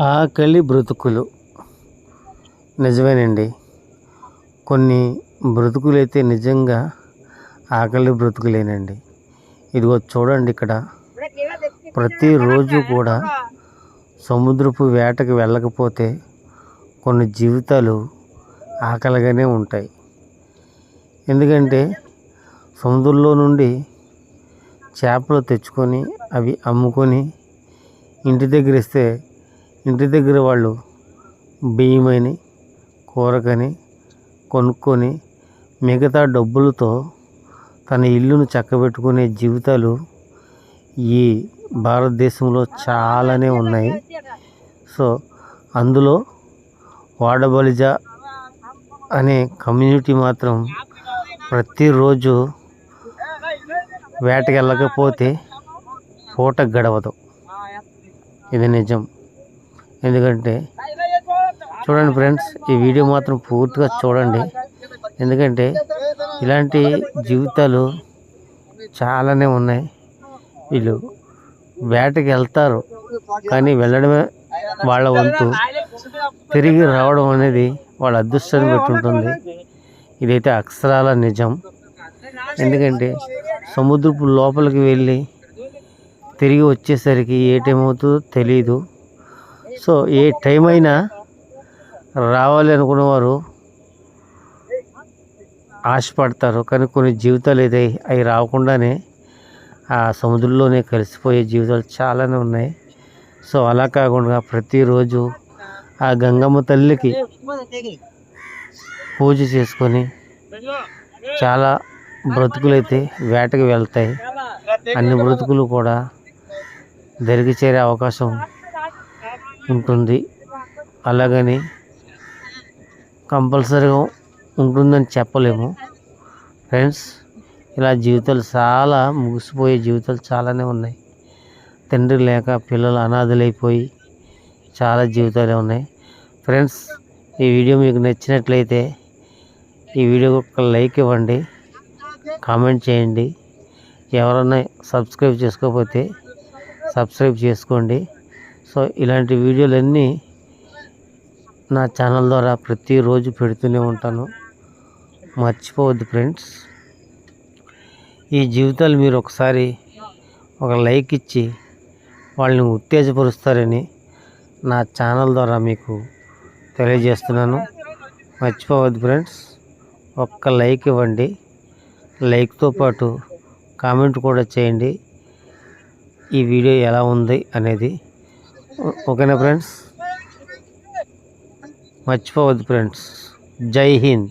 ఆకలి బ్రతుకులు. నిజమేనండి. కొన్ని బ్రతుకులు అయితే నిజంగా ఆకలి బ్రతుకులేనండి. ఇదిగో చూడండి ఇక్కడ. ప్రతిరోజు కూడా సముద్రపు వేటకు వెళ్ళకపోతే కొన్ని జీవితాలు ఆకలిగానే ఉంటాయి. ఎందుకంటే సముద్రంలో నుండి చేపలు తెచ్చుకొని అవి అమ్ముకొని ఇంటి దగ్గర ఇస్తే ఇంటి దగ్గర వాళ్ళు బియ్యమని కూరకని కొనుక్కొని మిగతా డబ్బులతో తన ఇల్లును చక్కబెట్టుకునే జీవితాలు ఈ భారతదేశంలో చాలానే ఉన్నాయి. సో అందులో వాడబలిజ అనే కమ్యూనిటీ మాత్రం ప్రతిరోజు వేటకి వెళ్ళకపోతే పూట గడవదు. ఇది నిజం. ఎందుకంటే చూడండి ఫ్రెండ్స్ ఈ వీడియో మాత్రం పూర్తిగా చూడండి. ఎందుకంటే ఇలాంటి జీవితాలు చాలానే ఉన్నాయి. వీళ్ళు వేటకి వెళ్తారు కానీ వెళ్ళడమే వాళ్ళ వంతు. తిరిగి రావడం అనేది వాళ్ళ అదృష్టాన్ని పెట్టుంటుంది ఇదైతే అక్షరాల నిజం. ఎందుకంటే సముద్రపు లోపలికి వెళ్ళి తిరిగి వచ్చేసరికి ఏ టైం అవుతుందో తెలియదు సో ఏ టైం అయినా రావాలి అనుకున్నవారు ఆశపడతారు. కానీ కొన్ని జీవితాలు అయితే అవి రాకుండానే ఆ సముద్రంలోనే కలిసిపోయే జీవితాలు చాలానే ఉన్నాయి. సో అలా కాకుండా ప్రతిరోజు ఆ గంగమ్మ తల్లికి పూజ చేసుకొని చాలా బ్రతుకులైతే వేటకు వెళ్తాయి. అన్ని బ్రతుకులు కూడా దరికి చేరే అవకాశం ఉంటుంది. అలాగని కంపల్సరీగా ఉంటుందని చెప్పలేము. ఫ్రెండ్స్ ఇలా జీవితాలు చాలా ముగిసిపోయే జీవితాలు చాలానే ఉన్నాయి. తండ్రి లేక పిల్లలు అనాథలైపోయి చాలా జీవితాలే ఉన్నాయి. ఫ్రెండ్స్ ఈ వీడియో మీకు నచ్చినట్లయితే ఈ వీడియోకి ఒక లైక్ ఇవ్వండి కామెంట్ చేయండి. ఎవరైనా సబ్స్క్రైబ్ చేసుకోకపోతే సబ్స్క్రైబ్ చేసుకోండి. సో ఇలాంటి వీడియోలన్నీ నా ఛానల్ ద్వారా ప్రతిరోజు పెడుతూనే ఉంటాను. మర్చిపోవద్దు ఫ్రెండ్స్. ఈ జీవితాలు మీరు ఒకసారి ఒక లైక్ ఇచ్చి వాళ్ళని ఉత్తేజపరుస్తారని నా ఛానల్ ద్వారా మీకు తెలియజేస్తున్నాను. మర్చిపోవద్దు ఫ్రెండ్స్. ఒక్క లైక్ ఇవ్వండి. లైక్తో పాటు కామెంట్ కూడా చేయండి. ఈ వీడియో ఎలా ఉంది అనేది. ఓకేనా ఫ్రెండ్స్? మర్చిపోవద్దు ఫ్రెండ్స్. జై హింద్.